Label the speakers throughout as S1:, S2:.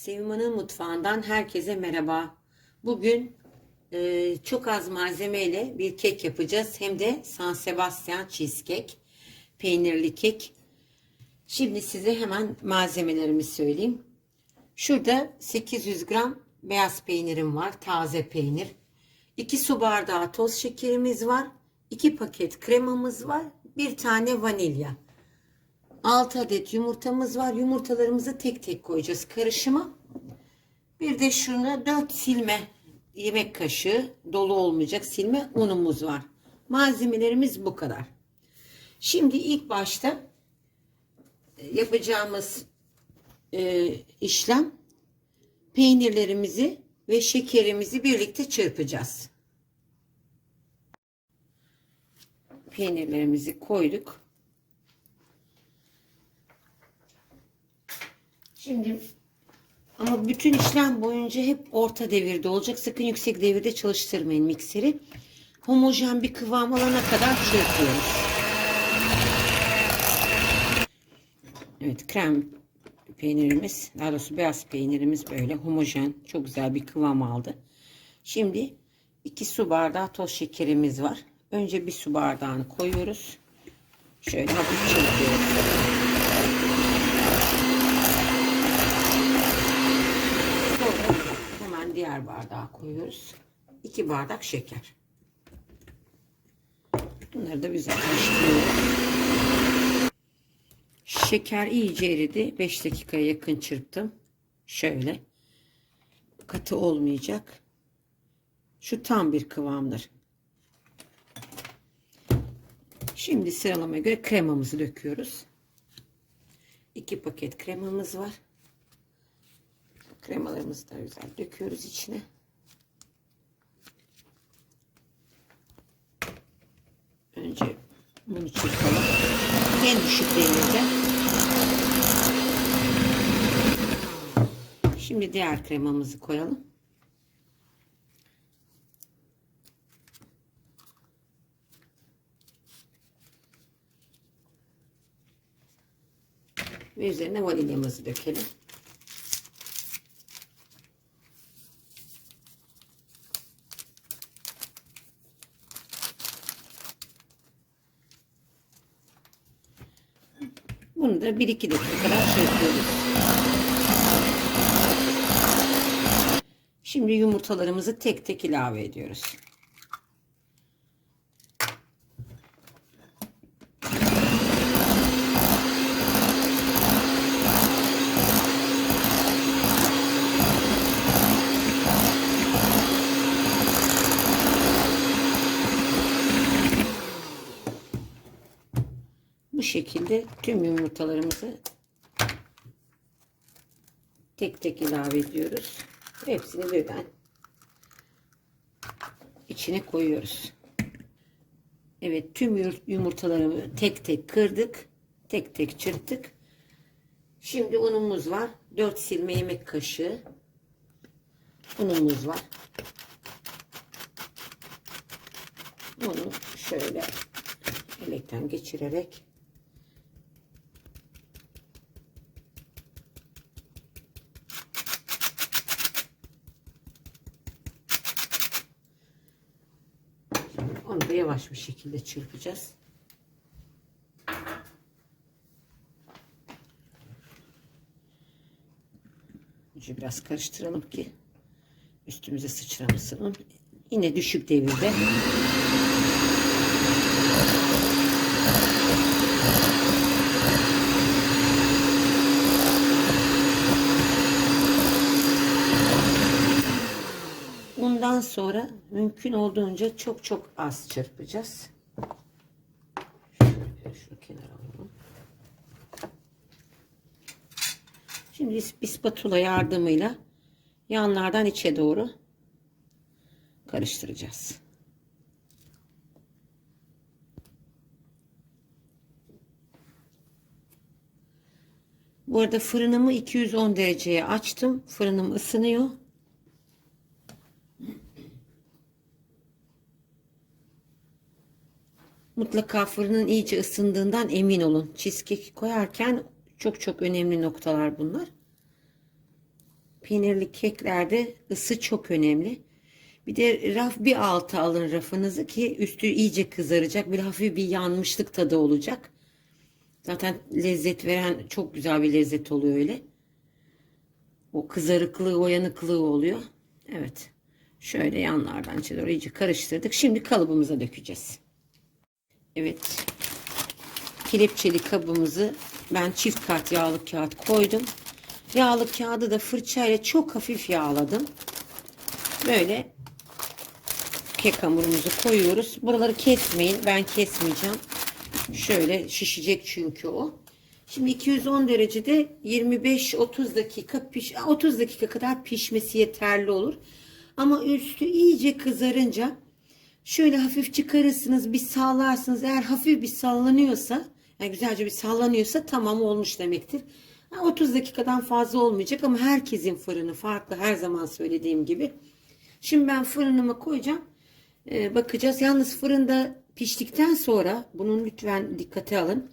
S1: Sevim mutfağından herkese merhaba. Bugün e, çok az malzemeyle bir kek yapacağız. Hem de San Sebastian cheesecake. Peynirli kek. Şimdi size hemen malzemelerimi söyleyeyim. Şurada 800 gram beyaz peynirim var. Taze peynir. 2 su bardağı toz şekerimiz var. 2 paket kremamız var. Bir tane vanilya. 6 adet yumurtamız var. Yumurtalarımızı tek tek koyacağız karışıma. Bir de şuna 4 silme yemek kaşığı dolu olmayacak silme unumuz var. Malzemelerimiz bu kadar. Şimdi ilk başta e, yapacağımız e, işlem peynirlerimizi ve şekerimizi birlikte çırpacağız. Peynirlerimizi koyduk. Şimdi ama bütün işlem boyunca hep orta devirde olacak. Sakın yüksek devirde çalıştırmayın mikseri. Homojen bir kıvam alana kadar çırpıyoruz. Evet krem peynirimiz daha doğrusu beyaz peynirimiz böyle homojen çok güzel bir kıvam aldı. Şimdi 2 su bardağı toz şekerimiz var. Önce bir su bardağını koyuyoruz. Şöyle hafif çırpıyoruz. Sonra diğer bardağa koyuyoruz. 2 bardak şeker. Bunları da güzel karıştırıyoruz. Şeker iyice eridi. 5 dakikaya yakın çırptım. Şöyle. Katı olmayacak. Şu tam bir kıvamdır. Şimdi sıralamaya göre kremamızı döküyoruz. 2 paket kremamız var. Kremalarımızı da güzel döküyoruz içine. Önce bunu çırpalım. En düşük devirde. Şimdi diğer kremamızı koyalım. Ve üzerine vanilyamızı dökelim. Da 1-2 dakika kadar çırpıyoruz. Şimdi yumurtalarımızı tek tek ilave ediyoruz. Bu şekilde tüm yumurtalarımızı tek tek ilave ediyoruz. Hepsini birden içine koyuyoruz. Evet tüm yumurtalarımı tek tek kırdık. Tek tek çırptık. Şimdi unumuz var. 4 silme yemek kaşığı unumuz var. Bunu şöyle elekten geçirerek Onu da yavaş bir şekilde çırpacağız. Önce biraz karıştıralım ki üstümüze sıçramasın. Yine düşük devirde. Bundan sonra mümkün olduğunca çok çok az çırpacağız. Şöyle şunu kenara alalım. Şimdi bir spatula yardımıyla yanlardan içe doğru karıştıracağız. Bu arada fırınımı 210 dereceye açtım. Fırınım ısınıyor. Mutlaka fırının iyice ısındığından emin olun. Cheesecake koyarken çok çok önemli noktalar bunlar. peynirli keklerde ısı çok önemli. Bir de raf bir alta alın rafınızı ki üstü iyice kızaracak. Bir hafif bir yanmışlık tadı olacak. Zaten lezzet veren çok güzel bir lezzet oluyor öyle. O kızarıklığı, o yanıklığı oluyor. Evet. Şöyle yanlardan içe doğru iyice karıştırdık. Şimdi kalıbımıza dökeceğiz. Evet. Kelepçeli kabımızı ben çift kat yağlı kağıt koydum. Yağlı kağıdı da fırçayla çok hafif yağladım. Böyle kek hamurumuzu koyuyoruz. Buraları kesmeyin. Ben kesmeyeceğim. Şöyle şişecek çünkü o. Şimdi 210 derecede 25-30 dakika piş 30 dakika kadar pişmesi yeterli olur. Ama üstü iyice kızarınca şöyle hafif çıkarırsınız bir sallarsınız. Eğer hafif bir sallanıyorsa yani güzelce bir sallanıyorsa tamam olmuş demektir. Ha, 30 dakikadan fazla olmayacak ama herkesin fırını farklı her zaman söylediğim gibi. Şimdi ben fırınıma koyacağım. Ee, bakacağız. Yalnız fırında piştikten sonra bunun lütfen dikkate alın.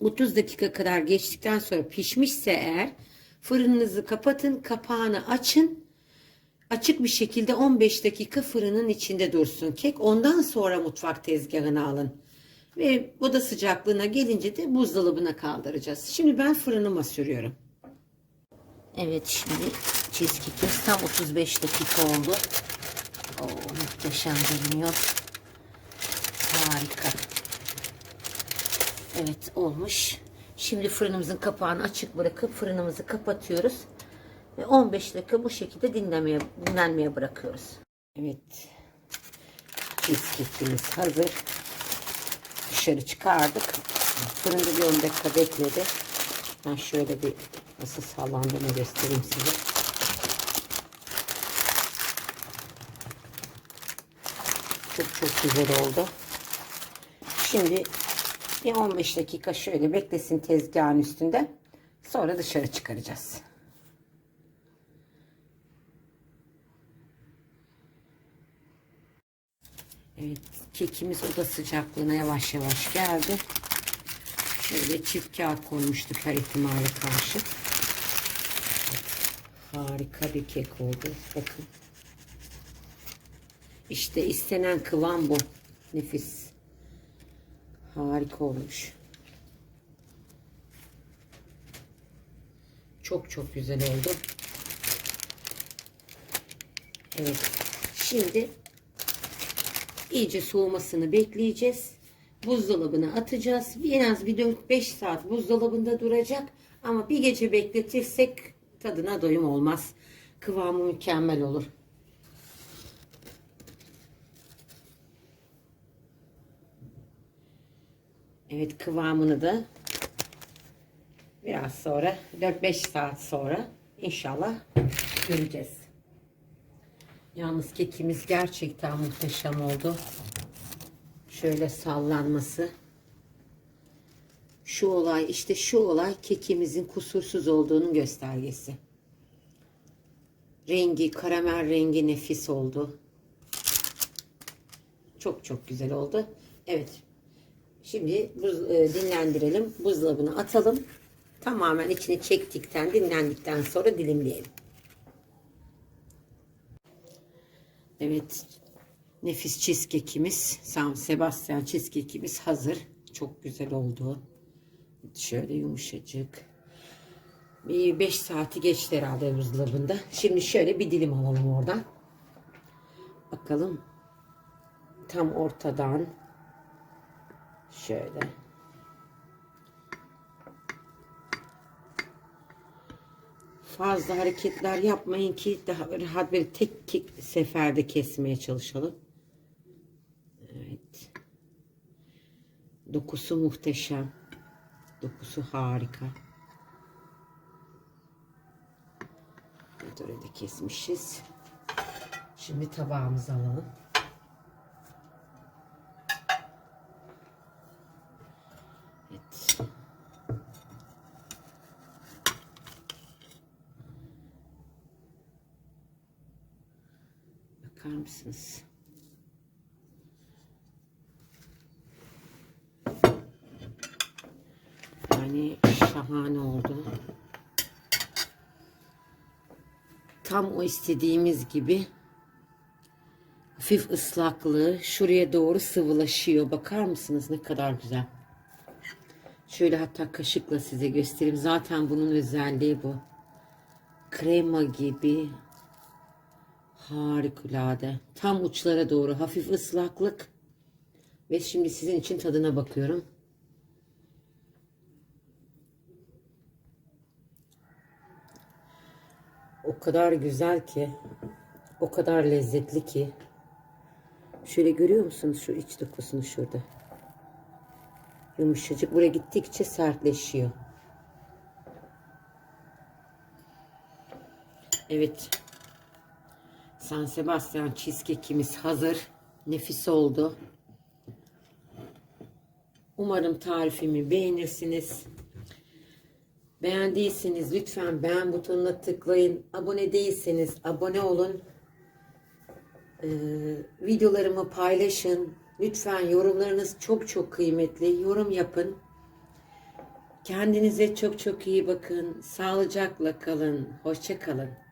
S1: 30 dakika kadar geçtikten sonra pişmişse eğer fırınınızı kapatın, kapağını açın. Açık bir şekilde 15 dakika fırının içinde dursun kek. Ondan sonra mutfak tezgahına alın. Ve oda sıcaklığına gelince de buzdolabına kaldıracağız. Şimdi ben fırınıma sürüyorum. Evet şimdi cheesecake'imiz tam 35 dakika oldu. Oo, muhteşem görünüyor. Harika. Evet olmuş. Şimdi fırınımızın kapağını açık bırakıp fırınımızı kapatıyoruz. Ve 15 dakika bu şekilde dinlemeye, dinlenmeye bırakıyoruz. Evet. Cheesecake'imiz hazır. Dışarı çıkardık. Fırında bir 10 dakika bekledi. Ben şöyle bir nasıl sallandığını göstereyim size. Çok çok güzel oldu. Şimdi bir 15 dakika şöyle beklesin tezgahın üstünde. Sonra dışarı çıkaracağız. Evet, kekimiz oda sıcaklığına yavaş yavaş geldi. Şöyle çift kağıt koymuştuk her ihtimale karşı. Harika bir kek oldu. Bakın. İşte istenen kıvam bu. Nefis. Harika olmuş. Çok çok güzel oldu. Evet. Şimdi iyice soğumasını bekleyeceğiz. Buzdolabına atacağız. En az bir 4-5 saat buzdolabında duracak. Ama bir gece bekletirsek tadına doyum olmaz. Kıvamı mükemmel olur. Evet kıvamını da biraz sonra 4-5 saat sonra inşallah göreceğiz. Yalnız kekimiz gerçekten muhteşem oldu. Şöyle sallanması. Şu olay işte şu olay kekimizin kusursuz olduğunun göstergesi. Rengi karamel rengi nefis oldu. Çok çok güzel oldu. Evet. Şimdi buz, e, dinlendirelim. Buzdolabına atalım. Tamamen içini çektikten, dinlendikten sonra dilimleyelim. Evet. Nefis cheesecake'imiz, San Sebastian cheesecake'imiz hazır. Çok güzel oldu. Şöyle yumuşacık. Bir 5 saati geçti herhalde buzdolabında. Şimdi şöyle bir dilim alalım oradan. Bakalım. Tam ortadan. Şöyle. Fazla hareketler yapmayın ki daha rahat bir tek seferde kesmeye çalışalım. Evet. Dokusu muhteşem. Dokusu harika. Evet öyle de kesmişiz. Şimdi tabağımıza alalım. Evet. Bakar mısınız? Yani şahane oldu. Tam o istediğimiz gibi hafif ıslaklığı şuraya doğru sıvılaşıyor. Bakar mısınız ne kadar güzel. Şöyle hatta kaşıkla size göstereyim. Zaten bunun özelliği bu. Krema gibi harikulade. Tam uçlara doğru hafif ıslaklık. Ve şimdi sizin için tadına bakıyorum. O kadar güzel ki, o kadar lezzetli ki. Şöyle görüyor musunuz şu iç dokusunu şurada? Yumuşacık. Buraya gittikçe sertleşiyor. Evet. San Sebastian cheesecake'imiz hazır. Nefis oldu. Umarım tarifimi beğenirsiniz. Beğendiyseniz lütfen beğen butonuna tıklayın. Abone değilseniz abone olun. Ee, videolarımı paylaşın. Lütfen yorumlarınız çok çok kıymetli. Yorum yapın. Kendinize çok çok iyi bakın. Sağlıcakla kalın. Hoşça kalın.